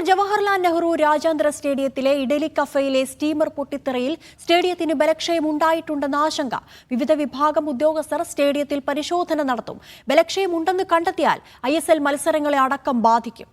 തൃശൂർ ജവഹർലാൽ നെഹ്റു രാജ്യാന്തര സ്റ്റേഡിയത്തിലെ ഇഡലി കഫയിലെ സ്റ്റീമർ പൊട്ടിത്തെറിയിൽ സ്റ്റേഡിയത്തിന് ബലക്ഷയം ഉണ്ടായിട്ടുണ്ടെന്ന ആശങ്ക. വിവിധ വിഭാഗം ഉദ്യോഗസ്ഥർ സ്റ്റേഡിയത്തിൽ പരിശോധന നടത്തും. ബലക്ഷയം ഉണ്ടെന്ന് കണ്ടെത്തിയാൽ ഐ മത്സരങ്ങളെ അടക്കം ബാധിക്കും.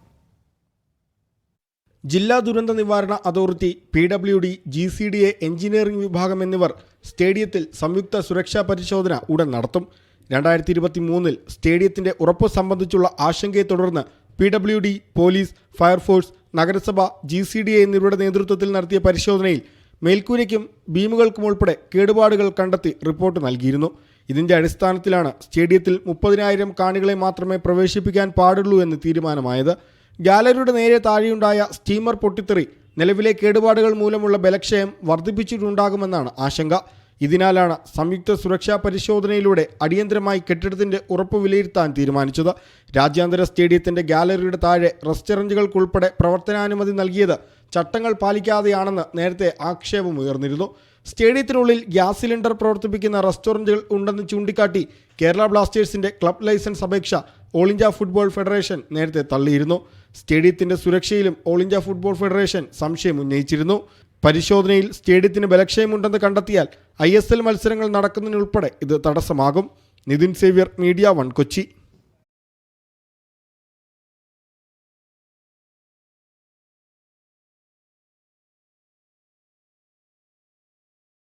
ജില്ലാ ദുരന്ത നിവാരണ authority P W D G C D A engineering വിഭാഗം എന്നിവർ സ്റ്റേഡിയത്തിൽ സംയുക്ത സുരക്ഷാ പരിശോധന ഉടൻ നടത്തും. രണ്ടായിരത്തി ഇരുപത്തി മൂന്നിൽ സ്റ്റേഡിയത്തിന്റെ ഉറപ്പ് സംബന്ധിച്ചുള്ള ആശങ്കയെ തുടർന്ന് P W D police fire force നഗരസഭ ജി സി ഡി എന്നിവരുടെ നേതൃത്വത്തിൽ നടത്തിയ പരിശോധനയിൽ മേൽക്കൂരയ്ക്കും ബീമുകൾക്കും ഉൾപ്പെടെ കേടുപാടുകൾ കണ്ടെത്തി റിപ്പോർട്ട് നൽകിയിരുന്നു. ഇതിന്റെ അടിസ്ഥാനത്തിലാണ് സ്റ്റേഡിയത്തിൽ മുപ്പതിനായിരം കാണികളെ മാത്രമേ പ്രവേശിപ്പിക്കാൻ പാടുള്ളൂ എന്ന് തീരുമാനമായത്. ഗാലറിയുടെ നേരെ താഴെയുണ്ടായ സ്റ്റീമർ പൊട്ടിത്തെറി നിലവിലെ കേടുപാടുകൾ മൂലമുള്ള ബലക്ഷയം വർദ്ധിപ്പിച്ചിട്ടുണ്ടാകുമെന്നാണ് ആശങ്ക. ഇതിനാലാണ് സംയുക്ത സുരക്ഷാ പരിശോധനയിലൂടെ അടിയന്തരമായി കെട്ടിടത്തിന്റെ ഉറപ്പ് വിലയിരുത്താൻ തീരുമാനിച്ചത്. രാജ്യാന്തര സ്റ്റേഡിയത്തിന്റെ ഗാലറിയുടെ താഴെ റെസ്റ്റോറന്റുകൾക്കുൾപ്പെടെ പ്രവർത്തനാനുമതി നൽകിയത് ചട്ടങ്ങൾ പാലിക്കാതെയാണെന്ന് നേരത്തെ ആക്ഷേപമുയർന്നിരുന്നു സ്റ്റേഡിയത്തിനുള്ളിൽ ഗ്യാസ് സിലിണ്ടർ പ്രവർത്തിപ്പിക്കുന്ന റെസ്റ്റോറന്റുകൾ ഉണ്ടെന്ന് ചൂണ്ടിക്കാട്ടി കേരള ബ്ലാസ്റ്റേഴ്സിന്റെ ക്ലബ് ലൈസൻസ് അപേക്ഷ ഓൾ ഇന്ത്യ ഫുട്ബോൾ ഫെഡറേഷൻ നേരത്തെ തള്ളിയിരുന്നു. സ്റ്റേഡിയത്തിന്റെ സുരക്ഷയിലും ഓൾ ഇന്ത്യ ഫുട്ബോൾ ഫെഡറേഷൻ സംശയം ഉന്നയിച്ചിരുന്നു. പരിശോധനയിൽ സ്റ്റേഡിയത്തിന് ബലക്ഷയമുണ്ടെന്ന് കണ്ടെത്തിയാൽ ഐ മത്സരങ്ങൾ നടക്കുന്നതിനുൾപ്പെടെ ഇത് തടസ്സമാകും. Nithin Xavier media one Kochi.